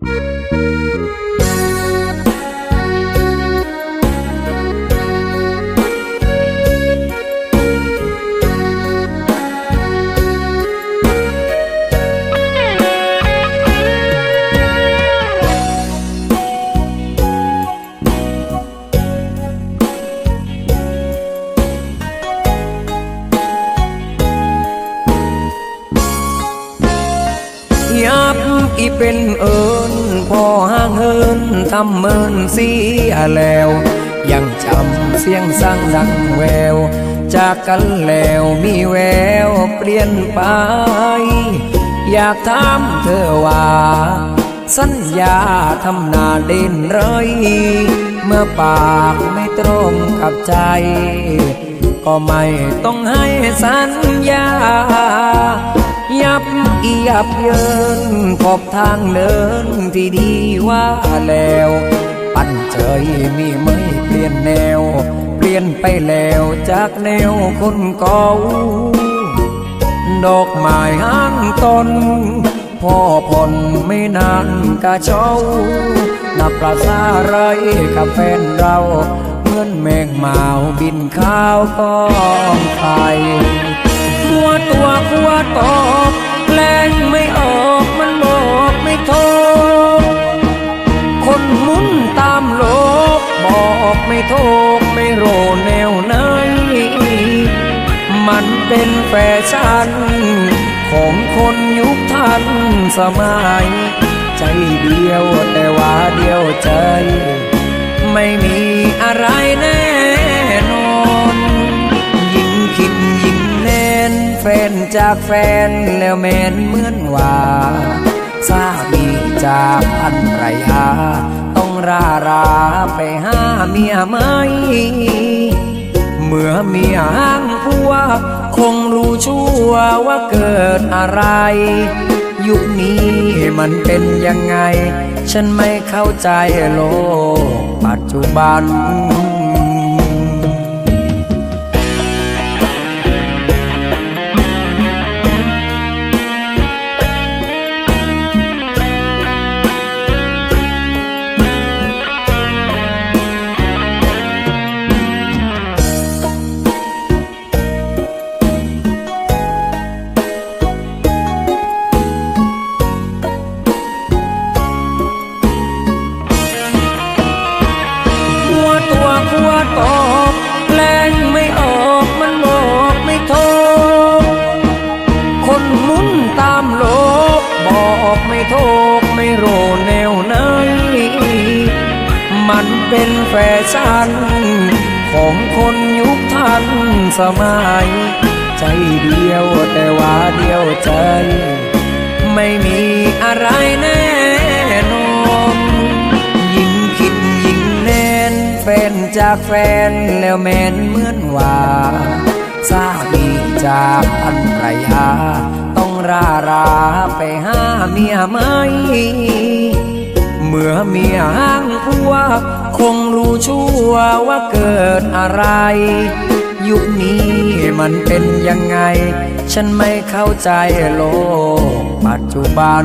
ยั อีเป็นเอิญพอห่างเหินทำเมินเสียแล้ว ยังจำเสียงสั่งดังแวว จากกันแล้วมีแววเปลี่ยนไป อยากถามเธอว่า สัญญาทำนาเด่นไรเมื่อปากไม่ตรงกับใจ ก็ไม่ต้องให้สัญญา อียับเยินพบทางเดินที่ดีว่าแล้ว ปั่นเฉยมีไม่เปลี่ยนแนว เปลี่ยนไปแล้วจากแนวคนเก่าดอกไม้ห้างต้นพ่อผลไม่นานกะเช้านับประสาไรกับแฟนเราเหมือนแมงเมาบินข้าวก็ไข่หัวตัวหัวตอ บอกไม่โทษไม่โรแนวไหน มันเป็นแฟชั่น ของคนยุคทันสมัย ใจเดียวแต่ว่าเดียวใจ ไม่มีอะไรแน่นอน ยิ่งคิดยิ่งแน่นแฟนจากแฟนแล้วแมนเหมือนว่า เมื่อมีอ้างผัว คงรู้ชั่วว่าเกิดอะไร ยุคนี้มันเป็นยังไง ฉันไม่เข้าใจโลกปัจจุบัน เป็นแฟชั่น ของคนยุคทันสมัย ใจเดียวแต่ว่าเดียวใจ ไม่มีอะไรแน่นอนยิ่งคิดยิ่งแน่นแฟนจากแฟนแล้วแมนเหมือนว่าสามีจากพันรยาต้องราราไปหาเมียไหม เมื่อเมียห้างพัว คงรู้ชั่วว่าเกิดอะไร ยุคนี้มันเป็นยังไง ฉันไม่เข้าใจโลกปัจจุบัน